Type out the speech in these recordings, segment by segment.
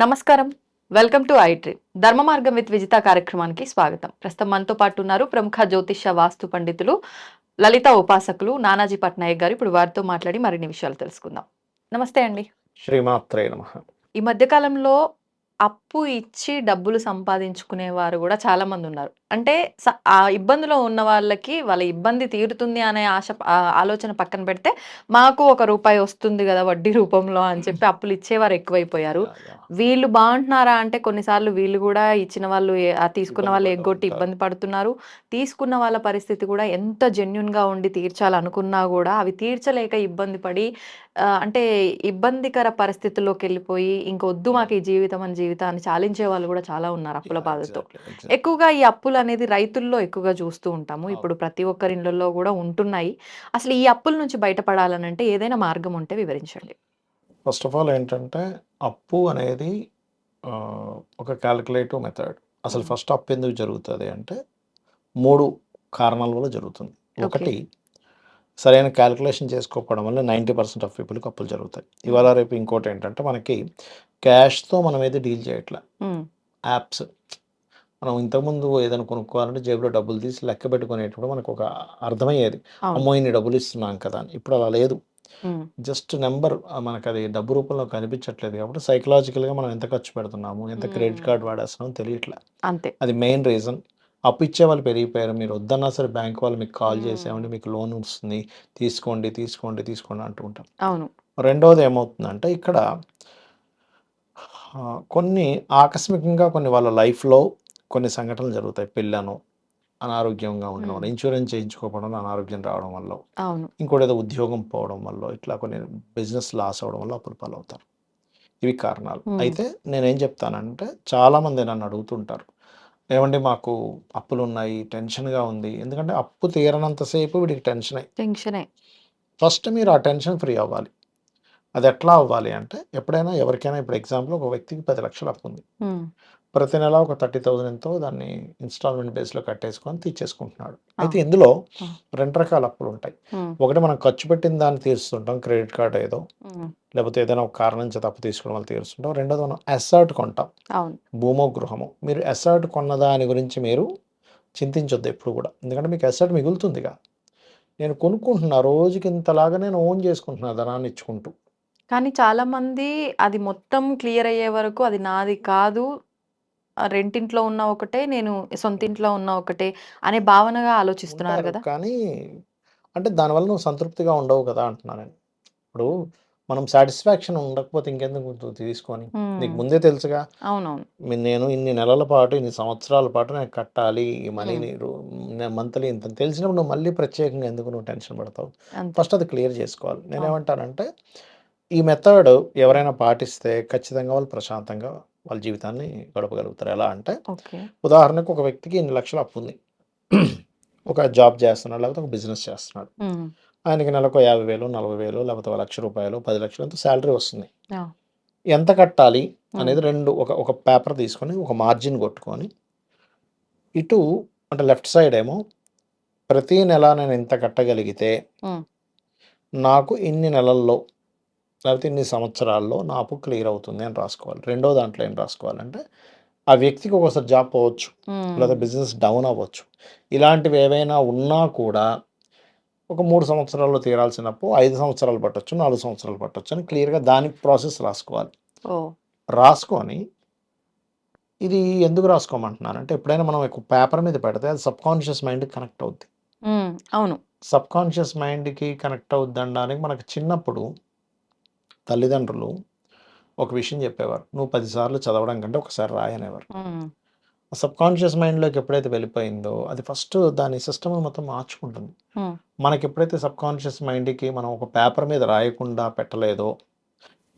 నమస్కారం. Welcome to ఐట్రీ ధర్మ మార్గం విత్ విజిత కార్యక్రమానికి స్వాగతం. ప్రస్తుతం మనతో పాటు ఉన్నారు ప్రముఖ జ్యోతిష వాస్తు పండితులు లలిత ఉపాసకులు నానాజీ పట్నాయక్ గారు. ఇప్పుడు వారితో మాట్లాడి మరిన్ని విషయాలు తెలుసుకుందాం. నమస్తే అండి. శ్రీమాత్రే నమ. ఈ మధ్య కాలంలో అప్పు ఇచ్చి డబ్బులు సంపాదించుకునే వారు కూడా చాలా మంది ఉన్నారు. అంటే ఆ ఇబ్బందిలో ఉన్న వాళ్ళకి వాళ్ళ ఇబ్బంది తీరుతుంది అనే ఆశ ఆలోచన పక్కన పెడితే మాకు ఒక రూపాయి వస్తుంది కదా వడ్డీ రూపంలో అని చెప్పి అప్పులు ఇచ్చేవారు ఎక్కువైపోయారు. వీళ్ళు బాగుంటున్నారా అంటే కొన్నిసార్లు వీళ్ళు కూడా ఇచ్చిన వాళ్ళు తీసుకున్న వాళ్ళు ఎగ్గొట్టి. ఇబ్బంది పడుతున్నారు. తీసుకున్న వాళ్ళ పరిస్థితి కూడా ఎంత జెన్యున్గా ఉండి తీర్చాలనుకున్నా కూడా అవి తీర్చలేక ఇబ్బంది పడి అంటే ఇబ్బందికర పరిస్థితుల్లోకి వెళ్ళిపోయి ఇంకొద్దు మాకు ఈ జీవితం అని జీవితాన్ని చాలించే వాళ్ళు కూడా చాలా ఉన్నారు అప్పుల బాధతో. ఎక్కువగా ఈ అప్పులు అనేది రైతుల్లో ఎక్కువగా చూస్తూ ఉంటాము. ఇప్పుడు ప్రతి ఒక్కరి ఇళ్ళల్లో కూడా ఉంటున్నాయి. అసలు ఈ అప్పుల నుంచి బయటపడాలనంటే ఏదైనా మార్గం ఉంటే వివరించండి. ఫస్ట్ ఆఫ్ ఆల్ ఏంటంటే అప్పు అనేది ఒక క్యాలిక్యులేటివ్ మెథడ్ అసలు. ఫస్ట్ అప్పు ఎందుకు జరుగుతుంది అంటే మూడు కారణాల వల్ల జరుగుతుంది. ఒకటి సరైన క్యాలిక్యులేషన్ చేసుకోకపోవడం వల్ల నైంటీ పర్సెంట్ ఆఫ్ పీపుల్కి అప్పులు జరుగుతాయి. ఇవాళ రేపు ఇంకోటి ఏంటంటే మనకి క్యాష్తో మనం ఏది డీల్ చేయట్లే. యాప్స్ మనం ఇంతకుముందు ఏదైనా కొనుక్కోవాలంటే జేబులో డబ్బులు తీసి లెక్క పెట్టుకునేటప్పుడు మనకు ఒక అర్థమయ్యేది. అమ్మో ఇన్ని డబ్బులు ఇస్తున్నాం కదా అని. ఇప్పుడు అలా లేదు. ఉమ్, జస్ట్ నెంబర్ మనకు అది డబ్బు రూపంలో కనిపించట్లేదు కాబట్టి సైకలాజికల్గా మనం ఎంత ఖర్చు పెడుతున్నాము ఎంత క్రెడిట్. కార్డ్ వాడేస్తున్నాం తెలియట్లే. అంతే. అది మెయిన్ రీజన్. అప్పు ఇచ్చే వాళ్ళు పెరిగిపోయారు. మీరు వద్దన్నా సరే బ్యాంక్ వాళ్ళు మీకు కాల్. చేసామంటే మీకు లోన్ వస్తుంది తీసుకోండి తీసుకోండి తీసుకోండి అంటూ ఉంటాం అవును. రెండవది ఏమవుతుందంటే ఇక్కడ కొన్ని ఆకస్మికంగా కొన్ని వాళ్ళ లైఫ్లో కొన్ని సంఘటనలు జరుగుతాయి. పిల్లను అనారోగ్యంగా ఉండడం వల్ల. ఇన్సూరెన్స్ చేయించుకోవడం వల్ల అనారోగ్యం రావడం వల్ల ఇంకోటి ఏదో ఉద్యోగం పోవడం వల్ల ఇట్లా కొన్ని బిజినెస్ లాస్ అవడం వల్ల అప్పులు పాలవుతారు. ఇవి కారణాలు. అయితే నేనేం చెప్తానంటే చాలామంది నన్ను అడుగుతుంటారు. ఏమండి మాకు అప్పులు ఉన్నాయి టెన్షన్గా ఉంది. ఎందుకంటే అప్పు తీరనంతసేపు వీడికి టెన్షన్. టెన్షనే. ఫస్ట్ మీరు ఆ టెన్షన్ ఫ్రీ అవ్వాలి. అది ఎట్లా అవ్వాలి అంటే ఎప్పుడైనా ఎవరికైనా ఇప్పుడు ఎగ్జాంపుల్ ఒక వ్యక్తికి పది లక్షలు అప్పు ఉంది ప్రతి నెల ఒక థర్టీ థౌసండ్ ఎంతో దాన్ని ఇన్స్టాల్మెంట్ బేస్లో కట్టేసుకొని తీర్చేసుకుంటున్నాడు. అయితే. ఇందులో. రెండు రకాల అప్పులు ఉంటాయి. ఒకటి మనం ఖర్చు పెట్టిన దాన్ని తీరుస్తుంటాం క్రెడిట్ కార్డ్ ఏదో. లేకపోతే ఏదైనా ఒక కారణం చేత అప్పు తీసుకోవడం వల్ల తీరుస్తుంటాం రెండోది మనం అసర్ట్ కొంటాం. భూమో గృహము మీరు అసర్ట్ కొన్న దాని గురించి మీరు చింతించొద్దు ఎప్పుడు కూడా. ఎందుకంటే మీకు అసర్ట్ మిగులుతుందిగా. నేను కొనుక్కుంటున్నా రోజుకి ఇంతలాగా నేను ఓన్ చేసుకుంటున్నా ధనాన్ని ఇచ్చుకుంటూ. కానీ చాలా మంది అది మొత్తం క్లియర్ అయ్యే వరకు అది నాది కాదు రెంటింట్లో ఉన్న ఒకటే నేను సొంతింట్లో ఉన్న ఒకటే అనే భావనగా ఆలోచిస్తున్నారు కదా! కానీ అంటే దానివల్ల నువ్వు సంతృప్తిగా ఉండవు కదా! అంటున్నాను నేను ఇప్పుడు మనం సాటిస్ఫాక్షన్ ఉండకపోతే ఇంకెందుకు తీసుకొని? నీకు ముందే తెలుసుగా. అవునవును. నేను ఇన్ని నెలల పాటు ఇన్ని సంవత్సరాల పాటు నేను కట్టాలి ఈ మనీని మంత్లీ ఇంత తెలిసినప్పుడు నువ్వు మళ్ళీ ప్రత్యేకంగా ఎందుకు నువ్వు టెన్షన్ పడతావు? ఫస్ట్ అది క్లియర్ చేసుకోవాలి. నేనేమంటానంటే ఈ మెథడ్ ఎవరైనా పాటిస్తే ఖచ్చితంగా వాళ్ళు ప్రశాంతంగా వాళ్ళ జీవితాన్ని గడపగలుగుతారు. ఎలా అంటే ఉదాహరణకు ఒక వ్యక్తికి ఇన్ని లక్షలు అప్పు ఉంది. ఒక జాబ్ చేస్తున్నాడు లేకపోతే ఒక బిజినెస్ చేస్తున్నాడు. ఆయనకి నెలకు యాభై వేలు నలభై వేలు లేకపోతే ఒక లక్ష రూపాయలు పది లక్షలు ఎంత శాలరీ వస్తుంది. ఎంత కట్టాలి అనేది రెండు ఒక ఒక పేపర్ తీసుకొని ఒక మార్జిన్ కొట్టుకొని ఇటు అంటే లెఫ్ట్ సైడ్ ఏమో ప్రతి నెల నేను ఇంత కట్టగలిగితే నాకు ఇన్ని నెలల్లో లేకపోతే ఇన్ని సంవత్సరాల్లో నా అప్పు క్లియర్ అవుతుంది అని రాసుకోవాలి. రెండో దాంట్లో ఏం రాసుకోవాలంటే ఆ వ్యక్తికి ఒకసారి జాబ్ పోవచ్చు లేదా బిజినెస్ డౌన్ అవ్వచ్చు. ఇలాంటివి ఏవైనా ఉన్నా కూడా ఒక మూడు సంవత్సరాల్లో తీరాల్సిన అప్పు ఐదు సంవత్సరాలు పట్టొచ్చు నాలుగు సంవత్సరాలు పట్టొచ్చు అని క్లియర్గా దాని ప్రాసెస్ రాసుకోవాలి. రాసుకొని ఇది ఎందుకు రాసుకోమంటున్నానంటే ఎప్పుడైనా మనం ఒక పేపర్ మీద పెడితే అది సబ్ కాన్షియస్ మైండ్కి కనెక్ట్ అవుద్ది. అవును. సబ్ కాన్షియస్ మైండ్కి కనెక్ట్ అవుద్ది అనడానికి మనకు చిన్నప్పుడు తల్లిదండ్రులు ఒక విషయం చెప్పేవారు. నువ్వు పదిసార్లు చదవడం కంటే ఒకసారి రాయనేవారు సబ్ కాన్షియస్ మైండ్లోకి ఎప్పుడైతే వెళ్ళిపోయిందో అది ఫస్ట్ దాని సిస్టమ్ మొత్తం మార్చుకుంటుంది. మనకి ఎప్పుడైతే సబ్ కాన్షియస్ మైండ్కి మనం ఒక పేపర్ మీద రాయకుండా పెట్టలేదో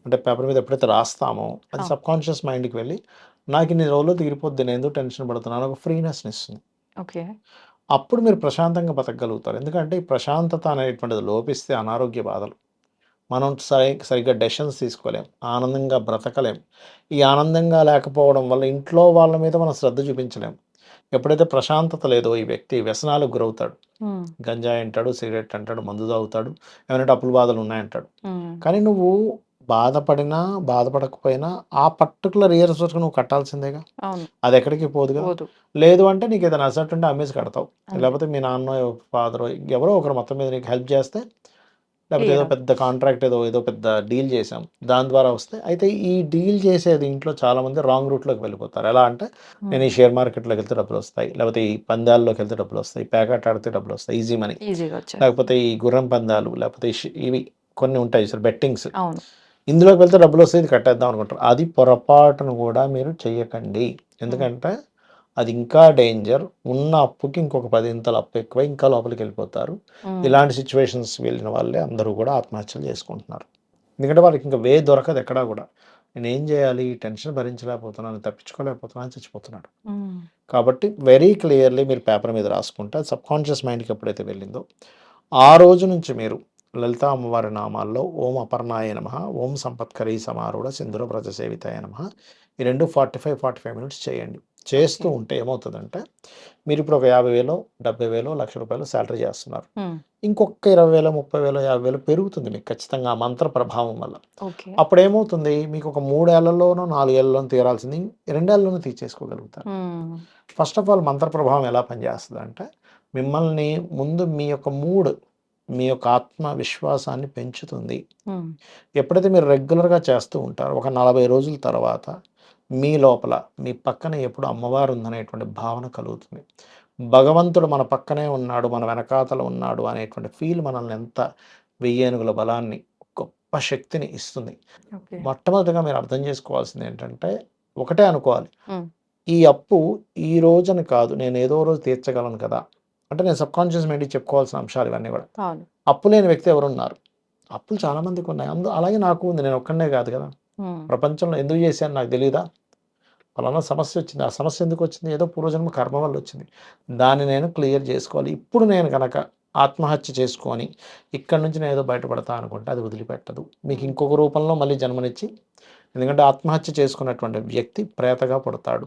అంటే పేపర్ మీద ఎప్పుడైతే రాస్తామో అది. సబ్ కాన్షియస్ మైండ్కి వెళ్ళి నాకు ఇన్ని రోజులు తీరిపోద్ది నేను ఎందుకు టెన్షన్ పడుతున్నాను? ఒక ఫ్రీనెస్ని ఇస్తుంది. ఓకే. అప్పుడు మీరు ప్రశాంతంగా బతకగలుగుతారు. ఎందుకంటే ఈ ప్రశాంతత అనేటువంటిది లోపిస్తే అనారోగ్య బాధలు. మనం సరి సరిగ్గా డెసిషన్స్ తీసుకోలేం. ఆనందంగా బ్రతకలేం. ఈ ఆనందంగా లేకపోవడం వల్ల ఇంట్లో వాళ్ళ మీద మనం శ్రద్ధ చూపించలేం. ఎప్పుడైతే ప్రశాంతత లేదో ఈ వ్యక్తి వ్యసనాలకు గురవుతాడు. గంజాయి అంటాడు సిగరెట్ అంటాడు మందు తాగుతాడు ఏమైనా అప్పుల బాధలు ఉన్నాయంటాడు. కానీ నువ్వు బాధపడినా, బాధపడకపోయినా ఆ పర్టిక్యులర్ ఇయర్స్ వరకు నువ్వు కట్టాల్సిందేగా. అది ఎక్కడికి పోదు! పోదు. లేదు అంటే నీకేదైనా అసెట్ ఉంటే అమ్మేసి కడతావు. లేపోతే మీ నాన్నో, ఫాదరో ఎవరో ఒకరు మొత్తం మీద నీకు హెల్ప్ చేస్తే లేకపోతే ఏదో. పెద్ద కాంట్రాక్ట్ ఏదో ఏదో పెద్ద డీల్ చేసాం. దాని ద్వారా వస్తాయి. అయితే ఈ డీల్ చేసే దీంట్లో చాలామంది రాంగ్ రూట్‌లోకి వెళ్ళిపోతారు. ఎలా అంటే నేను ఈ. షేర్ మార్కెట్‌లోకి వెళ్తే డబ్బులొస్తాయి. లేకపోతే ఈ పందాల్లోకి వెళ్తే డబ్బులొస్తాయి. పేకాట ఆడితే డబ్బులొస్తాయి. Easy money. లేకపోతే ఈ గుర్రం పందాలు లేకపోతే ఇవి కొన్ని ఉంటాయి చూసారు బెట్టింగ్స్. ఇందులోకి వెళ్తే డబ్బులొస్తాయి ఇది కట్టేద్దాం అనుకుంటారు. అది పొరపాటును కూడా మీరు చెయ్యకండి. ఎందుకంటే అది ఇంకా డేంజర్. ఉన్న అప్పుకి ఇంకొక 10 ఇంతలు అప్పు ఎక్కువై ఇంకా లోపలికెళ్ళిపోతారు. హ్మ్. ఇలాంటి సిట్యుయేషన్స్ వెళ్ళిన వాళ్ళే అందరూ కూడా ఆత్మహత్యలు చేసుకుంటున్నారు. ఎందుకంటే వాళ్ళకి ఇంక వే దొరకదు ఎక్కడా కూడా. నేనేం చేయాలి? ఈ టెన్షన్ భరించలేకపోతున్నాను, తప్పించుకోలేకపోతున్నాను చచ్చిపోతున్నాడు. హ్మ్. కాబట్టి వెరీ క్లియర్‌లీ మీరు పేపర్ మీద రాసుకుంటే సబ్‌కాన్షియస్ మైండ్‌కి ఎప్పుడైతే వెళ్ళిందో ఆ రోజు నుంచి మీరు లలితా అమ్మవారి నామాల్లో ఓం అపర్ణాయ నమః, ఓం సంపత్కరీ సమారూఢ సింధుర వ్రజ సేవితాయ నమః ఈ 2 45, 45 మినిట్స్ చేయండి. చేస్తూ. ఉంటే ఏమవుతదంటే మీరిప్పుడు ఒక 50,000 70,000 లక్ష రూపాయలు సాలరీ చేస్తున్నారు. ఇంకొక 20,000 30,000 50,000 పెరుగుతుంది మీకు ఖచ్చితంగా ఆ మంత్ర ప్రభావం వల్ల. ఓకే. అప్పుడేమవుతుంది మీకు ఒక 3 ఏళ్ళలోనో, 4 ఏళ్ళలోనో తీరాల్సింది 2 ఏళ్ళలోనే తీర్చేసుకోగలుగుతారు. ఫస్ట్ ఆఫ్ ఆల్ మంత్ర ప్రభావం ఎలా పనిచేస్తదంటే మిమ్మల్ని ముందు మీ యొక్క మూడ్ మీ యొక్క ఆత్మవిశ్వాసాన్ని పెంచుతుంది. ఎప్పుడైతే మీరు రెగ్యులర్‌గా చేస్తూ ఉంటారో ఒక 40 రోజుల తర్వాత మీ లోపల మీ పక్కన ఎప్పుడు అమ్మవారు ఉందనేటువంటి భావన కలుగుతుంది. భగవంతుడు మన పక్కనే ఉన్నాడు, మన వెనకాతల ఉన్నాడు అనేటువంటి ఫీల్ మనల్ని ఎంత వెయ్యేనుగుల బలాన్ని, గొప్ప శక్తిని ఇస్తుంది. మొట్టమొదటిగా మీరు అర్థం చేసుకోవాల్సింది ఏంటంటే ఒకటే అనుకోవాలి. ఈ అప్పు ఈ రోజని కాదు నేను ఏదో రోజు తీర్చగలను కదా! అంటే నేను సబ్‌కాన్షియస్ మైండ్‌కి చెప్పుకోవాల్సిన అంశాలు ఇవన్నీ కూడా. అప్పు లేని వ్యక్తి ఎవరున్నారు? అప్పులు చాలా మందికి ఉన్నాయి. అందు అలాగే నాకు ఉంది. నేను ఒక్కడినే కాదు కదా! ప్రపంచంలో ఎందుకు చేశాను నాకు తెలీదా? పలానా సమస్య వచ్చింది. ఆ సమస్య ఎందుకు వచ్చింది? ఏదో పూర్వజన్మ కర్మ వల్ల వచ్చింది. దాన్ని నేను క్లియర్ చేసుకోవాలి. ఇప్పుడు నేను గనక ఆత్మహత్య చేసుకొని ఇక్కడి నుంచి నేను ఏదో బయటపడతా అనుకుంటే అది వదిలిపెట్టదు. మీకు. ఇంకొక రూపంలో మళ్ళీ జన్మనిచ్చి ఎందుకంటే ఆత్మహత్య చేసుకున్నటువంటి వ్యక్తి ప్రేతగా పుడతాడు.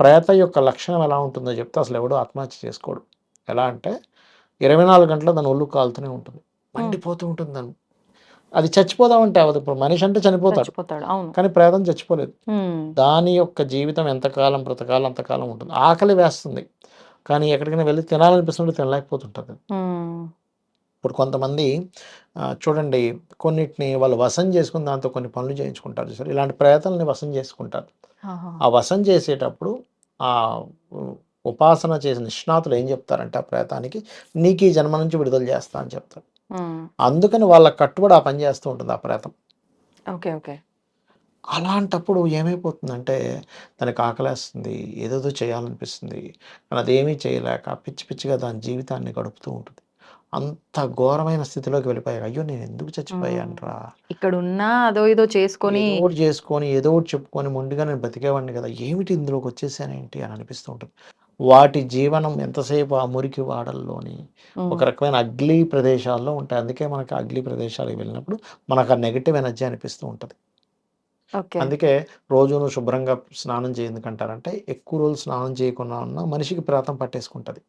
ప్రేత యొక్క లక్షణం ఎలా ఉంటుందో చెప్తే అసలు ఎవడు ఆత్మహత్య చేసుకోడు. ఎలా అంటే 24 గంటలు దాని ఒళ్ళు కాలుతూనే ఉంటుంది. మండిపోతూ ఉంటుంది దాన్ని. అది చచ్చిపోదామంటే అవ్వదు. ఇప్పుడు మనిషి అంటే చనిపోతాడు. కానీ ప్రేతం చచ్చిపోలేదు. దాని యొక్క జీవితం ఎంతకాలం బ్రతకాలో అంతకాలం ఉంటుంది. ఆకలి వేస్తుంది. కానీ ఎక్కడికైనా వెళ్ళి తినాలనిపిస్తుంటే తినలేకపోతుంటది. ఇప్పుడు కొంతమంది చూడండి కొన్నిటిని వాళ్ళు వశం చేసుకొని దాంతో కొన్ని పనులు చేయించుకుంటారు చూసారా? ఇలాంటి ప్రేతల్ని వశం చేసుకుంటారు. ఆ వశం చేసేటప్పుడు ఉ ఉపాసన చేసిన నిష్ణాతులు ఏం చెప్తారంటే ఆ ప్రేతానికి నీకు ఈ జన్మ నుంచి విడుదల చేస్తా అని చెప్తారు. అందుకని వాళ్ళకి కట్టుబడి ఆ పని చేస్తూ ఉంటుంది ఆ ప్రేతం. ఓకే. ఓకే. అలాంటప్పుడు ఏమైపోతుందంటే దానికి ఆకలేస్తుంది. ఏదేదో చేయాలనిపిస్తుంది. కానీ అదేమీ చేయలేక పిచ్చి పిచ్చిగా దాని జీవితాన్ని గడుపుతూ ఉంటుంది. అంత ఘోరమైన స్థితిలోకి వెళ్ళిపోయాక అయ్యో! నేను ఎందుకు. చచ్చిపోయానురా! ఇక్కడున్నా అదో ఇదో చేసుకొని ఏదో ఒకటి చేసుకొని, ఏదో ఒకటి చెప్పుకొని మొండిగా నేను బతికేవాడిని కదా! ఏమిటి ఇందులోకి వచ్చేసానేంటి అని అనిపిస్తూ ఉంటుంది. వాటి జీవనం ఎంతసేపు ఆ మురికి వాడల్లోని ఒక. రకమైన అగ్లీ ప్రదేశాల్లో ఉంటాయి. అందుకే మనకు అగ్లీ ప్రదేశాలకు వెళ్ళినప్పుడు మనకు ఆ నెగెటివ్ ఎనర్జీ అనిపిస్తూ ఉంటది. అందుకే రోజు నువ్వు శుభ్రంగా స్నానం చేయి ఎందుకంటారంటే ఎక్కువ రోజులు స్నానం చేయకుండా ఉన్నా మనిషికి ప్రేతం పట్టేసుకుంటది.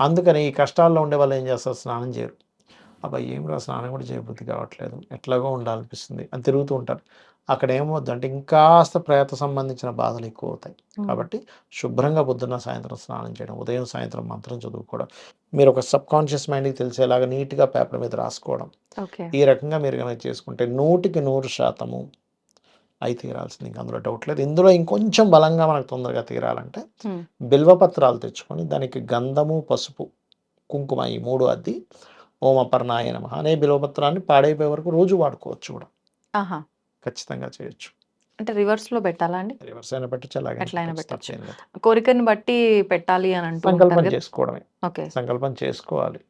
అందుకని ఈ కష్టాల్లో ఉండేవాళ్ళు ఏం చేస్తారు స్నానం చేయరు. అబ్బా! ఏంరా స్నానం కూడా చేయబుద్ధి కావట్లేదు. ఎట్లాగో ఉండాలనిపిస్తుంది అని తిరుగుతూ ఉంటారు. అక్కడ ఏమవుద్దంటే ఇంకాస్త ప్రేత సంబంధించిన బాధలు ఎక్కువవుతాయి. హ్మ్. కాబట్టి శుభ్రంగా పొద్దున్న, సాయంత్రం స్నానం చేయడం, ఉదయం, సాయంత్రం మంత్రం చదువుకోవడం, మీరు ఒక సబ్‌కాన్షియస్ మైండ్‌కి తెలిసేలాగా నీట్‌గా పేపర్ మీద రాసుకోవడం. ఈ రకంగా మీరు గనక చేసుకుంటే 100కి 100% అయి తీరాల్సింది. ఇంక అందులో డౌట్ లేదు. ఇందులో ఇంకొంచెం బలంగా మనకు తొందరగా తీరాలంటే. బిల్వపత్రాలు తెచ్చుకొని దానికి గంధము, పసుపు, కుంకుమ ఈ 3 అద్ది ఓం అపర్ణాయ నమః అనే బిల్వపత్రాన్ని పాడైపోయే వరకు రోజు వాడుకోవచ్చు కూడా. ఖచ్చితంగా చేయొచ్చు. అంటే రివర్స్‌లో పెట్టాలా అండి? రివర్స్ అయినా పెట్టొచ్చు. తప్పేం లేదు. కోరికని బట్టి పెట్టాలి అని అంటూ సంకల్పం! చేసుకోవడమే. ఓకే. సంకల్పం చేసుకోవాలి.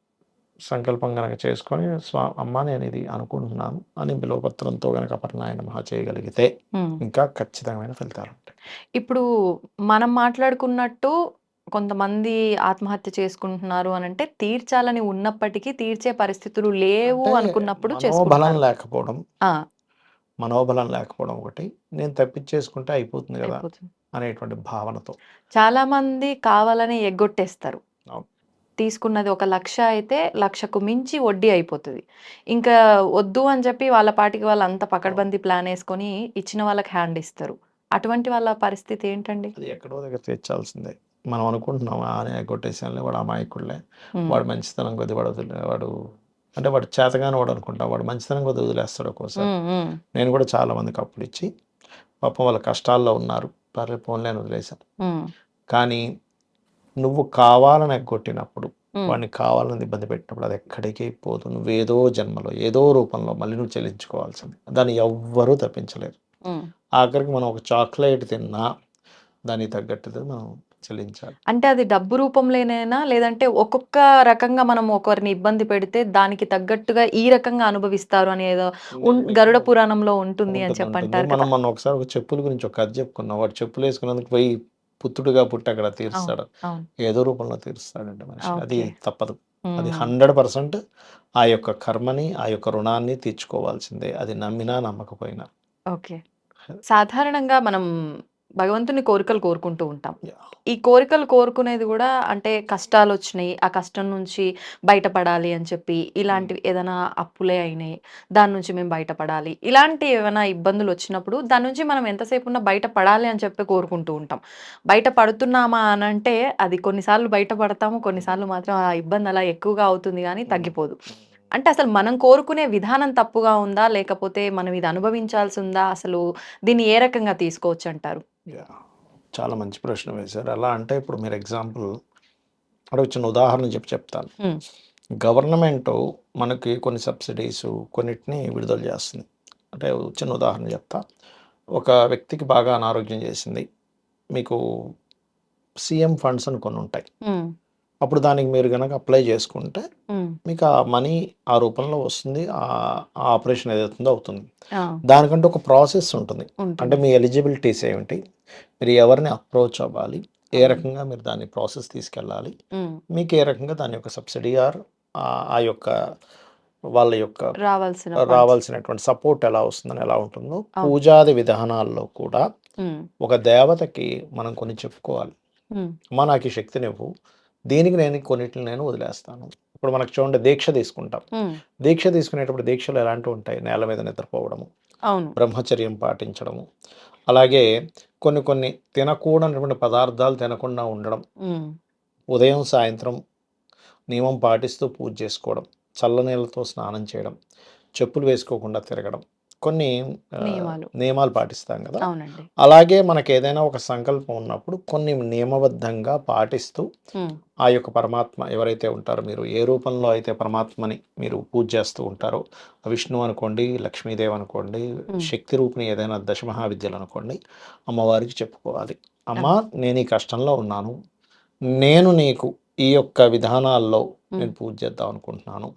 సంకల్పం గనక చేసుకొని స్వా అమ్మ నేను ఇది అనుకుంటున్నాను అని బిల్వపత్రంతో గనక అపర్ణాయ నమః చేయగలిగితే. ఇంకా ఖచ్చితమైన ఫలితాలుంటాయి. ఇప్పుడు మనం మాట్లాడుకున్నట్టు కొంతమంది ఆత్మహత్య చేసుకుంటున్నారు అనంటే తీర్చాలని ఉన్నప్పటికీ తీర్చే పరిస్థితులు లేవు అంటే అనుకున్నప్పుడు చేసుకుంటున్నారు. లేకపోవడం! మనోబలం లేకపోవడం ఒకటి. నేను తప్పించేసుకుంటే అయిపోతుంది! అయిపోతుంది. అనేటువంటి భావనతో. చాలామంది కావాలని ఎగ్గొట్టేస్తారు. తీసుకున్నది ఒక లక్ష అయితే లక్షకు మించి వడ్డీ అయిపోతది. ఇంకా వద్దు అని చెప్పి వాళ్ళ పాటికి వాళ్ళు అంత పకడ్బందీ ప్లాన్ యేసుకొని ఇచ్చిన వాళ్ళకి హ్యాండ్ ఇస్తారు. అటువంటి వాళ్ళ పరిస్థితి ఏంటండి? అది ఎక్కడో దగ్గర తీర్చాల్సిందే. మనం అనుకుంటున్నాం ఆనే కొట్టేసాంలే వాడు అమాయకుడులే. వాడు మంచితనం కొద్దీ వాడు వాడు అంటే వాడు చేతగాని వాడు అనుకుంటాం. వాడు మంచితనం కొద్దీ వదిలేస్తాడు ఒక్కోసారి. నేను కూడా చాలా మందికి అప్పులిచ్చి పాపం వాళ్ళు కష్టాల్లో ఉన్నారు. పర్లే వదిలేసాను. హ్మ్. కానీ నువ్వు కావాలని ఎగ్గొట్టినప్పుడు. వాడిని కావాలని ఇబ్బంది పెట్టినప్పుడు అది ఎక్కడికి పోదు. నువ్వేదో జన్మలో ఏదో రూపంలో మళ్ళీ నువ్వు చెల్లించుకోవాల్సిందే. దాన్ని ఎవ్వరూ తప్పించలేరు. ఆఖరికి మనం ఒక చాక్లెట్ తిన్నా దానికి తగ్గట్టుది మనం చెల్లించాలి. అంటే అది డబ్బు రూపంలోనేనా? లేదంటే ఒక్కొక్క రకంగా మనం ఒకరిని ఇబ్బంది పెడితే దానికి తగ్గట్టుగా ఈ రకంగా అనుభవిస్తారు అని ఏదో ఉన్ మీకు గరుడ పురాణంలో ఉంటుంది అని ఉంటుంది, చెప్పి ఉంటుంది. అంటారు మనం! మొన్న ఒకసారి ఒక చెప్పుల గురించి ఒక కథ చెప్పుకున్నాం. వాడు చెప్పులు వేసుకున్నందుకు పోయి పుత్రుడిగా పుట్టి అక్కడ. తీరుస్తాడు. ఏదో రూపంలో తీరుస్తాడండి మనిషి. అది. తప్పదు. అది హ్మ్. 100% ఆ యొక్క కర్మని, ఆ యొక్క రుణాన్ని తీర్చుకోవాల్సిందే. అది నమ్మినా నమ్మకపోయినా. ఓకే. సాధారణంగా మనం భగవంతుని కోరికలు కోరుకుంటూ ఉంటాం. ఈ కోరికలు కోరుకునేది గూడా అంటే కష్టాలొచ్చినాయి. ఆ కష్టం నుంచి బయటపడాలి అని చెప్పి. ఇలాంటివి ఏదైనా అప్పులే అయినాయి. దాని నుంచి మేము బయటపడాలి. ఇలాంటి ఏవైనా ఇబ్బందులొచ్చినప్పుడు దాని నుంచి మనం ఎంతసేపున్నా బయటపడాలి అని చెప్పి కోరుకుంటూ ఉంటాం. బయట పడుతున్నామా అనంటే అది కొన్నిసార్లు బయట పడతాము. కొన్నిసార్లు మాత్రం ఆ ఇబ్బంది అలా ఎక్కువగా అవుతుంది గానీ హ్మ్. తగ్గిపోదు. హ్మ్. అంటే అసలు మనం కోరుకునే విధానం తప్పుగా ఉందా? లేకపోతే మనం ఇది అనుభవించాల్సుందా? అసలు దీన్ని ఏ రకంగా తీసుకోవచ్చంటారు? యాహ్! చాలా మంచి ప్రశ్న వేశారు. ఎలా అంటే ఇప్పుడు మీరు ఎగ్జాంపుల్ ఒక చిన్న ఉదాహరణ చెప్పి చెప్తాను. హ్మ్. గవర్నమెంటు మనకి కొన్ని సబ్సిడీసు కొన్నిటిని విడుదల చేస్తుంది. అంటే చిన్న ఉదాహరణ చెప్తా. ఒక వ్యక్తికి బాగా అనారోగ్యం చేసింది. మీకు సీఎం ఫండ్స్ అని కొన్ని ఉంటాయి. హ్మ్. అప్పుడు దానికి మీరు గనక అప్లై చేసుకుంటే హ్మ్. మీకు ఆ మనీ ఆ రూపంలో వస్తుంది. ఆ ఆపరేషన్ ఏదైతుందో అవుతుంది. దానికంటే ఒక ప్రాసెస్ ఉంటుంది. అంటే. మీ ఎలిజిబిలిటీస్ ఏమిటి? మీరు ఎవరిని అప్రోచ్ అవ్వాలి? ఏ. రకంగా మీరు దాన్ని ప్రాసెస్ తీసుకెళ్ళాలి? మీకు ఏ రకంగా దాని యొక్క సబ్సిడీ ఆర్ ఆ యొక్క వాళ్ళ యొక్క రావాల్సిన. రావాల్సినటువంటి సపోర్ట్ ఎలా వస్తుందని ఎలా ఉంటుందో. పూజాది విధానాల్లో కూడా. ఒక దేవతకి మనం కొన్ని చెప్పుకోవాలి. అమ్మా నాకు ఈ శక్తినివ్వు. దీనికి నేను కొన్నిటిని నేను వదిలేస్తాను. ఇప్పుడు మనకు చూడండి దీక్ష తీసుకుంటాం. దీక్ష తీసుకునేటప్పుడు దీక్షలు ఎలాంటివి ఉంటాయి? నేల మీద నిద్రపోవడము. బ్రహ్మచర్యం పాటించడము, అలాగే కొన్ని కొన్ని తినకూడనటువంటి పదార్థాలు తినకుండా ఉండడం. ఉదయం, సాయంత్రం నియమం పాటిస్తూ పూజ చేసుకోవడం, చల్లనీళ్ళతో స్నానం చేయడం, చెప్పులు వేసుకోకుండా తిరగడం. కొన్ని నియమాలు. పాటిస్తాం కదా! అలాగే మనకేదైనా ఒక సంకల్పం ఉన్నప్పుడు కొన్ని నియమబద్ధంగా పాటిస్తూ. ఆ యొక్క పరమాత్మ ఎవరైతే ఉంటారో మీరు ఏ రూపంలో అయితే పరమాత్మని మీరు పూజ చేస్తూ ఉంటారో విష్ణువు అనుకోండి, లక్ష్మీదేవి అనుకోండి. శక్తి రూపిణి ఏదైనా దశమహావిద్యలు అనుకోండి, అమ్మవారికి చెప్పుకోవాలి. అమ్మా. నేను ఈ కష్టంలో ఉన్నాను. నేను నీకు ఈ యొక్క విధానాల్లో. నేను పూజ చేద్దాం అనుకుంటున్నాను.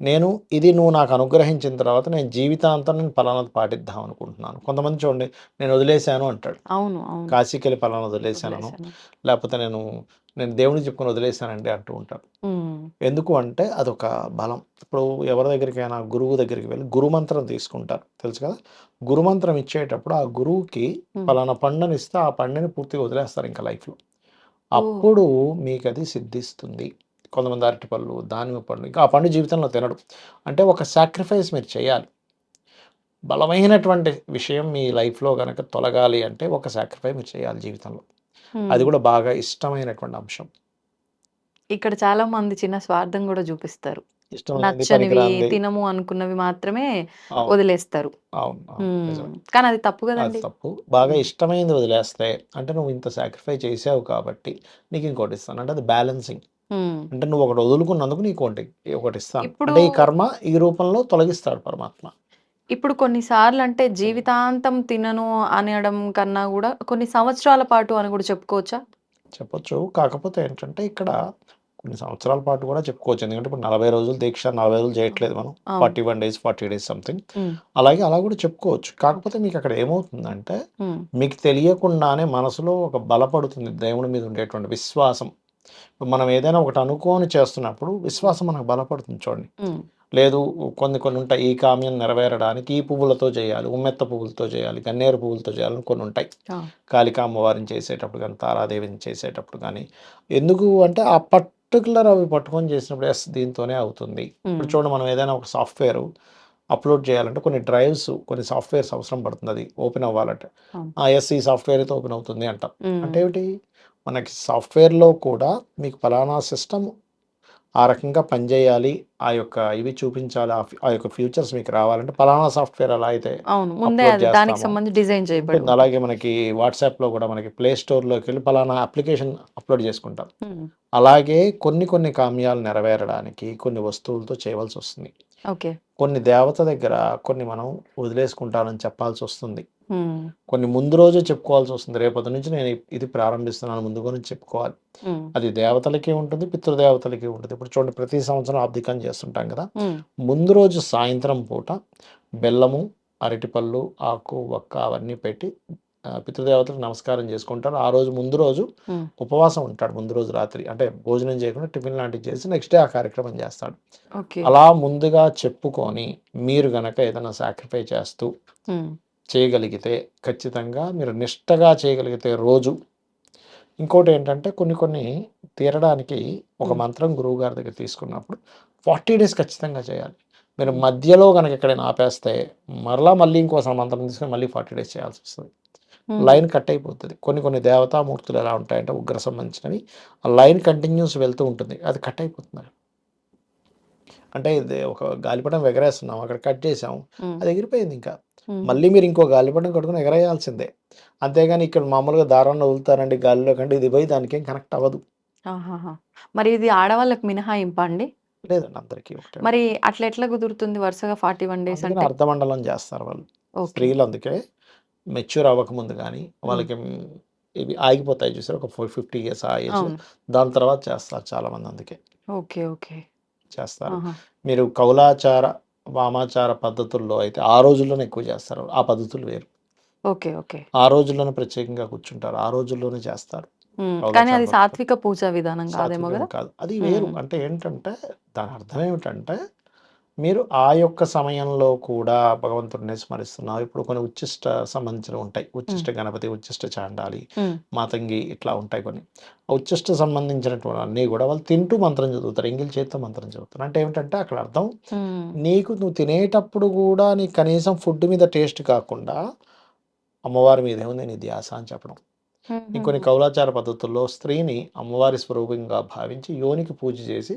నేను ఇది నువ్వు నాకు అనుగ్రహించిన తర్వాత నేను జీవితాంతం నేను పలానాది పాటిద్దాం అనుకుంటున్నాను. కొంతమంది చూడండి నేను వదిలేసాను అంటాడు. అవును. అవును. కాశీకెళ్ళి పలానా వదిలేసాను. లేకపోతే నేను నేను దేవుడికి చెప్పుకొని వదిలేసానండి అంటూ ఉంటారు. హ్మ్. ఎందుకు అంటే అదొక బలం. ఇప్పుడు ఎవరి దగ్గరికైనా గురువు దగ్గరికి వెళ్ళి గురుమంత్రం తీసుకుంటారు. తెలుసు కదా! గురుమంత్రం ఇచ్చేటప్పుడు ఆ గురువుకి. పలానా పండునిస్తే ఆ పండుని పూర్తిగా వదిలేస్తారు ఇంకా లైఫ్‌లో. అప్పుడు మీకది సిద్ధిస్తుంది. కొంతమంది అరటిపళ్ళు, దానిమ్మ పండు ఇంకా ఆ పండు జీవితంలో తినడు. అంటే ఒక సాక్రిఫైస్ మీరు చేయాలి. బలమైనటువంటి విషయం మీ లైఫ్‌లో గనక తొలగాలి అంటే ఒక సాక్రిఫై మీరు చేయాలి జీవితంలో. అది. కూడా బాగా ఇష్టమైనటువంటి అంశం. ఇక్కడ చాలా మంది చిన్న స్వార్థం గూడా చూపిస్తారు. నచ్చనివి, తినము అనుకున్నవి మాత్రమే. వదిలేస్తారు. కానీ అది తప్పు అది గదండీ! తప్పు. బాగా హ్మ్. ఇష్టమైనది వదిలేస్తే అంటే నువ్వు ఇంత సాక్రిఫై చేసావు కాబట్టి నీకు ఇంకోటి ఇస్తాను. అంటే అది బ్యాలెన్సింగ్. అంటే నువ్వు ఒకటి వదులుకున్నందుకు నీకు ఒకటి ఒకటి ఇస్తాను. అంటే ఈ కర్మ ఈ రూపంలో తొలగిస్తాడు పరమాత్మ. ఇప్పుడు కొన్ని సార్లు అంటే. జీవితాంతం తినను అనడం కన్నా గూడా కొన్ని సంవత్సరాల పాటు అని గూడా చెప్పుకోవచ్చా? చెప్పొచ్చు. కాకపోతే ఏంటంటే ఇక్కడ కొన్ని సంవత్సరాల పాటు కూడా చెప్పుకోవచ్చు. ఎందుకంటే ఇప్పుడు 40 రోజులు దీక్ష 40 రోజులు చేయట్లేదు మనం. అవును. 41 డేస్, 40 డేస్ సంథింగ్. అలాగే అలా కూడా చెప్పుకోవచ్చు. కాకపోతే మీకు అక్కడ ఏమవుతుందంటే. మీకు తెలియకుండానే మనసులో ఒక బలపడుతుంది దేవుడి మీద ఉండేటువంటి విశ్వాసం. మనం ఏదైనా ఒకటి అనుకోని చేస్తున్నప్పుడు. విశ్వాసం మనకు బలపడుతుంది చూడండి. హ్మ్. లేదు కొన్ని కొన్ని ఉంటాయి. ఈ కామ్యం నెరవేరడానికి ఈ పువ్వులతో చేయాలి, ఉమ్మెత్త పువ్వులతో చేయాలి, గన్నేరు పువ్వులతో చేయాలని కొన్ని ఉంటాయి. ఆ! కాళికా అమ్మవారిని చేసేటప్పుడు గానీ, తారాదేవిని చేసేటప్పుడు గానీ, ఎందుకు అంటే అప్పట్ పర్టికులర్ అవి పట్టుకొని చేసినప్పుడు ఎస్ దీంతోనే అవుతుంది ఇప్పుడు ఉమ్, చూడండి మనం ఏదైనా ఒక సాఫ్ట్వేర్ అప్లోడ్ చేయాలంటే కొన్ని డ్రైవ్స్ కొన్ని సాఫ్ట్వేర్స్ అవసరం పడుతుంది అది ఓపెన్ అవ్వాలంటే. ఆ ఎస్ ఈ సాఫ్ట్వేర్ అయితే ఓపెన్ అవుతుంది అంటాం అంటే ఏమిటి మనకి సాఫ్ట్వేర్లో కూడా మీకు ఫలానా సిస్టమ్ ఆ రకంగా పనిచేయాలి. ఆ యొక్క ఇవి చూపించాలి. ఆ యొక్క ఫ్యూచర్స్ మీకు రావాలంటే ఫలానా సాఫ్ట్వేర్ అలా అయితే దానికి. సంబంధించి డిజైన్. అలాగే మనకి వాట్సాప్లో కూడా మనకి ప్లే స్టోర్లోకి వెళ్ళి ఫలానా అప్లికేషన్ అప్లోడ్ చేసుకుంటాం. అలాగే కొన్ని కొన్ని కామ్యాలు నెరవేరడానికి కొన్ని వస్తువులతో చేయవలసి వస్తుంది. ఓకే. కొన్ని దేవత దగ్గర కొన్ని మనం వదిలేసుకుంటానని చెప్పాల్సి వస్తుంది. కొన్ని ముందు రోజే చెప్పుకోవాల్సి వస్తుంది. రేపటి నుంచి నేను ఇది ప్రారంభిస్తున్నాను ముందు గురించి చెప్పుకోవాలి. అది దేవతలకి ఉంటుంది పితృదేవతలకి ఉంటుంది. ఇప్పుడు చూడండి ప్రతి సంవత్సరం ఆబ్దికం చేస్తుంటాం కదా. ముందు రోజు సాయంత్రం పూట బెల్లము అరటిపళ్ళు ఆకు వక్క అవన్నీ పెట్టి పితృదేవతలకు నమస్కారం చేసుకుంటారు. ఆ రోజు ముందు రోజు ఉపవాసం ఉంటాడు ముందు రోజు రాత్రి. అంటే భోజనం చేయకుండా టిఫిన్ లాంటివి చేసి నెక్స్ట్ డే ఆ కార్యక్రమం చేస్తాడు. అలా ముందుగా చెప్పుకొని మీరు గనక ఏదైనా సాక్రిఫై చేస్తూ చేయగలిగితే ఖచ్చితంగా మీరు నిష్టగా చేయగలిగితే రోజు. ఇంకోటి ఏంటంటే కొన్ని కొన్ని తీరడానికి ఒక. మంత్రం గురువు గారి దగ్గర తీసుకున్నప్పుడు ఫార్టీ డేస్ ఖచ్చితంగా చేయాలి. మీరు మధ్యలో కనుక ఎక్కడైనా ఆపేస్తే మరలా మళ్ళీ ఇంకోసారి మంత్రం తీసుకొని మళ్ళీ ఫార్టీ డేస్ చేయాల్సి వస్తుంది. లైన్ కట్ అయిపోతుంది కొన్ని కొన్ని దేవతామూర్తులు ఎలా ఉంటాయంటే ఉగ్ర సంబంధించినవి ఆ లైన్ కంటిన్యూస్ వెళ్తూ ఉంటుంది. అది కట్ అయిపోతుంది అంటే ఇది ఒక గాలిపటం ఎగరేస్తున్నాం అక్కడ కట్ చేసాం అది ఎగిరిపోయింది ఇంకా. మళ్ళీ మీరు ఇంకో గాలిపటం కట్టుకుని ఎగరేయాల్సిందే. అంతేగాని ఇక్కడ మామూలుగా దారాన్ని వదులుతారండి గాలిలో కంటే ఇది పోయి దానికి ఏం కనెక్ట్ అవ్వదు. మరి ఇది ఆడవాళ్ళకి మినహాయింపా అండి? లేదండి అందరికీ మరి అట్లా ఎట్లా కుదురుతుంది వరుసగా ఫార్టీ వన్ డేస్ అంటే? అర్ధమండలం చేస్తారు వాళ్ళు. స్త్రీలు అందుకే మెచ్యూర్ అవ్వకముందు కానీ వాళ్ళకి ఇవి ఆగిపోతాయి చూసారు? ఒక ఫోర్ ఫిఫ్టీ ఇయర్స్ ఆ ఏజ్ దాని తర్వాత చేస్తారు చాలా మంది అందుకే. Okay okay. చేస్తారు. మీరు కౌలాచార వామాచార పద్ధతుల్లో అయితే ఆ రోజుల్లోనే ఎక్కువ చేస్తారు. ఆ పద్ధతులు వేరు. Okay okay. ఆ రోజుల్లోనే ప్రత్యేకంగా కూర్చుంటారు. ఆ రోజుల్లోనే చేస్తారు. కానీ అది. సాత్విక పూజా విధానం కాదేమో కదా? అది వేరు. అంటే ఏంటంటే దాని అర్థం ఏమిటంటే మీరు ఆ యొక్క సమయంలో కూడా భగవంతుడిని స్మరిస్తున్నారు. ఇప్పుడు కొన్ని ఉచ్చిష్ట సంబంధించినవి ఉంటాయి. ఉచ్చిష్ట గణపతి ఉచ్చిష్ట చాండాలి మాతంగి ఇట్లా ఉంటాయి కొన్ని. ఉచ్చిష్ట సంబంధించినటువంటి అన్నీ కూడా వాళ్ళు తింటూ మంత్రం చదువుతారు. ఎంగిల్ చేతితో మంత్రం చదువుతారు. అంటే ఏమిటంటే అక్కడ అర్థం నీకు నువ్వు తినేటప్పుడు కూడా నీకు కనీసం ఫుడ్ మీద టేస్ట్ కాకుండా అమ్మవారి మీద ఏముంది నీ ధ్యాస అని చెప్పడం. ఇంకొన్ని కౌలాచార పద్ధతుల్లో స్త్రీని అమ్మవారి స్వరూపంగా భావించి యోనికి పూజ చేసి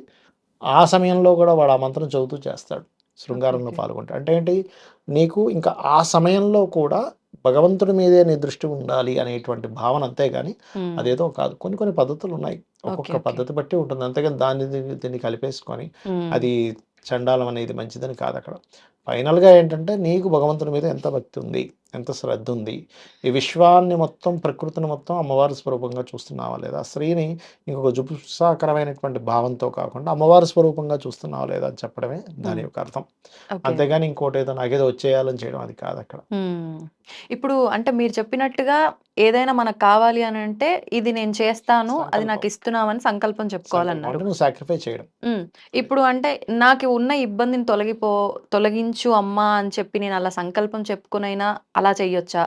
ఆ సమయంలో కూడా వాడు ఆ మంత్రం చదువుతూ చేస్తాడు శృంగారంలో. పాల్గొంటాడు. అంటే ఏంటి? నీకు ఇంకా ఆ సమయంలో కూడా భగవంతుడి మీదే నీ దృష్టి ఉండాలి అనేటువంటి భావన అంతేగాని అదేదో కాదు. కొన్ని కొన్ని పద్ధతులు ఉన్నాయి. ఒక్కొక్క. పద్ధతి బట్టి ఉంటుంది. అంతేగాని దాన్ని దీన్ని- కలిపేసుకొని అది చండాలం అనేది మంచిదని కాదు అక్కడ. ఫైనల్గా ఏంటంటే నీకు భగవంతుని మీద ఎంత భక్తి ఉంది? ఎంత శ్రద్ధ ఉంది? ఈ విశ్వాన్ని మొత్తం ప్రకృతిని మొత్తం అమ్మవారి స్వరూపంగా చూస్తున్నావా లేదా? స్త్రీని ఇంకొక జుపుత్సాకరమైనటువంటి భావంతో కాకుండా అమ్మవారి స్వరూపంగా చూస్తున్నావా లేదా అని చెప్పడమే దాని యొక్క అర్థం. అంతేగాని ఇంకోటి ఏదో నాకేదో వచ్చేయాలని చేయడం అది కాదు అక్కడ. ఇప్పుడు అంటే మీరు చెప్పినట్టుగా ఏదైనా మనకు కావాలి అని అంటే ఇది నేను చేస్తాను అది. నాకు ఇస్తున్నామని సంకల్పం చెప్పుకోవాలన్నారు. సాక్రిఫై చేయడం. ఇప్పుడు అంటే నాకు ఉన్న ఇబ్బందిని తొలగిపో తొలగించు అమ్మా అని చెప్పి నేను అలా సంకల్పం చెప్పుకునైనా అలా చెయ్యొచ్చా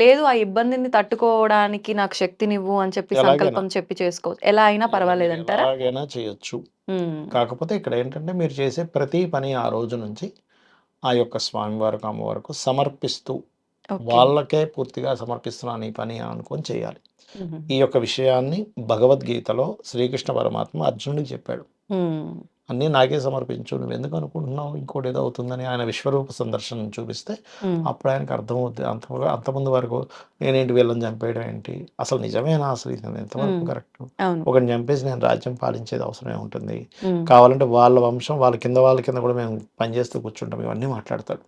లేదు ఆ ఇబ్బందిని తట్టుకోవడానికి నాకు శక్తినివ్వు అని చెప్పి. సంకల్పం చెప్పి చేసుకో ఎలా అయినా పర్వాలేదంటారా ఎలాగైనా చేయొచ్చు. కాకపోతే ఇక్కడ ఏంటంటే మీరు చేసే ప్రతి పని ఆ రోజు నుంచి ఆ యొక్క స్వామివారికి అమ్మవారికి సమర్పిస్తూ. వాళ్ళకే పూర్తిగా సమర్పిస్తున్నాను ఈ పని అని అనుకొని చేయాలి. ఈ యొక్క విషయాన్ని భగవద్గీతలో శ్రీకృష్ణ పరమాత్మ అర్జునుడికి చెప్పాడు. అన్నీ నాకే సమర్పించు నువ్వు ఎందుకు అనుకుంటున్నావు? ఇంకోటి ఏదో అవుతుందని ఆయన విశ్వరూప సందర్శనం చూపిస్తే. అప్పుడు ఆయనకు అర్థమవుతుంది అంత అంతకుముందు వరకు నేనేంటి వీళ్ళని చంపేయడం ఏంటి? అసలు నిజమేనా? అసలు ఎంతవరకు. కరెక్ట్? ఒకరిని చంపేసి నేను రాజ్యం పాలించేది అవసరమే ఉంటుంది. కావాలంటే వాళ్ళ వంశం వాళ్ళ కింద వాళ్ళ కింద కూడా మేము పనిచేస్తూ కూర్చుంటాం. ఇవన్నీ మాట్లాడతాడు.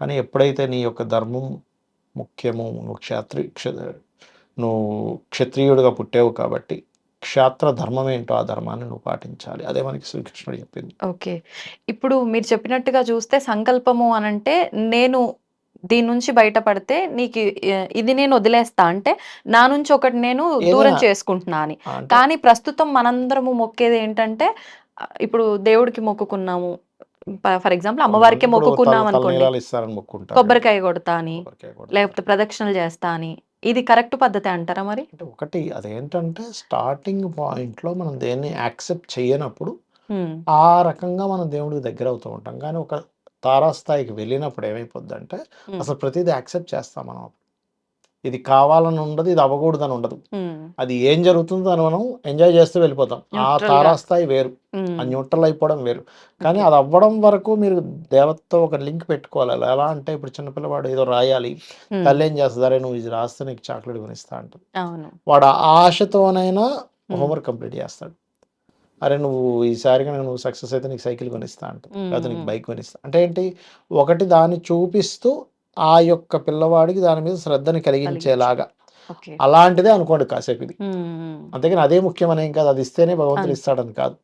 కానీ ఎప్పుడైతే నీ యొక్క ధర్మం ముఖ్యము నువ్వు క్షత్రి క్ష నువ్వు క్షత్రియుడిగా పుట్టావు కాబట్టి క్షాత్ర ధర్మం ఏంటో ఆ ధర్మాన్ని నువ్వు పాటించాలి. అదే మనకి శ్రీకృష్ణుడు చెప్పింది. ఓకే. ఇప్పుడు మీరు చెప్పినట్టుగా చూస్తే సంకల్పము అనంటే నేను దీని నుంచి బయటపడితే నీకు ఇది నేను వదిలేస్తా అంటే నా నుంచి ఒకటి నేను దూరం చేసుకుంటున్నా అని. అంటే కానీ ప్రస్తుతం మనందరము మొక్కేది ఏంటంటే ఇప్పుడు దేవుడికి మొక్కుకున్నాము. ఫర్ ఎగ్జాంపుల్ అమ్మవారికి మొక్కుకున్నాం అనుకోండి కొబ్బరికాయ కొడతా అని. లేకపోతే ప్రదక్షిణలు చేస్తా అని. ఇది కరెక్ట్ పద్ధతే అంటారా మరి? అంటే ఒకటి అదేంటంటే స్టార్టింగ్ పాయింట్‌లో మనం దేన్ని యాక్సెప్ట్ చేయనప్పుడు. ఆ రకంగా మనం దేవుడికి దగ్గరవుతూ ఉంటాం. కానీ ఒక తారాస్థాయికి వెళ్ళినప్పుడు ఏమైపోద్దంటే హ్మ్. అసలు ప్రతీదీ యాక్సెప్ట్ చేస్తాం మనం. ఇది కావాలని ఉండదు. ఇది అవ్వకూడదని ఉండదు. అది ఏం జరుగుతుందో అని మనం ఎంజాయ్ చేస్తూ వెళ్ళిపోతాం. ఆ. తారాస్థాయి వేరు. ఆ. న్యూట్రల్ అయిపోవడం వేరు. కానీ. అది అవ్వడం వరకు మీరు దేవతతో ఒక లింక్ పెట్టుకోవాలి. అలా ఎలా అంటే ఇప్పుడు చిన్న పిల్లవాడు ఏదో రాయాలి. తల్లేం చేస్తది? "అరేయ్! నువ్వు ఇది రాస్తే నీకు చాక్లెట్ కొనిస్తా" అంటది. వాడు ఆ ఆశతోనైనా. హోంవర్క్ కంప్లీట్ చేస్తాడు. "అరే! నువ్వు ఈసారి గనుక నువ్వు సక్సెస్ అయితే నీకు సైకిల్ కొనిస్తా". హ్మ్. లేకపోతే నీకు. బైక్ కొనిస్తా. అంటే ఏంటి? ఒకటి దాన్ని చూపిస్తూ ఆ యొక్క పిల్లవాడికి దాని మీద శ్రద్ధని కలిగించేలాగా. అలాంటిదే అనుకోండి కాసేపు ఇది. అంతేకాని అదే ముఖ్యమైన ఏం కాదు. అది ఇస్తేనే భగవంతుడు ఇస్తాడని కాదు.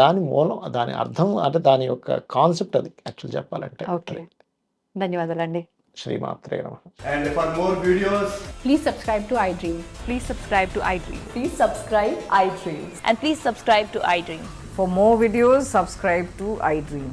దాని మూలం దాని అర్థం అంటే దాని యొక్క కాన్సెప్ట్ అది యాక్చువల్ చెప్పాలంటే. ధన్యవాదాలు అండి శ్రీ మాత్రే నమ. For more videos please subscribe to I Dream please subscribe to I Dream please subscribe I Dream and please subscribe to I Dream for more videos subscribe to I Dream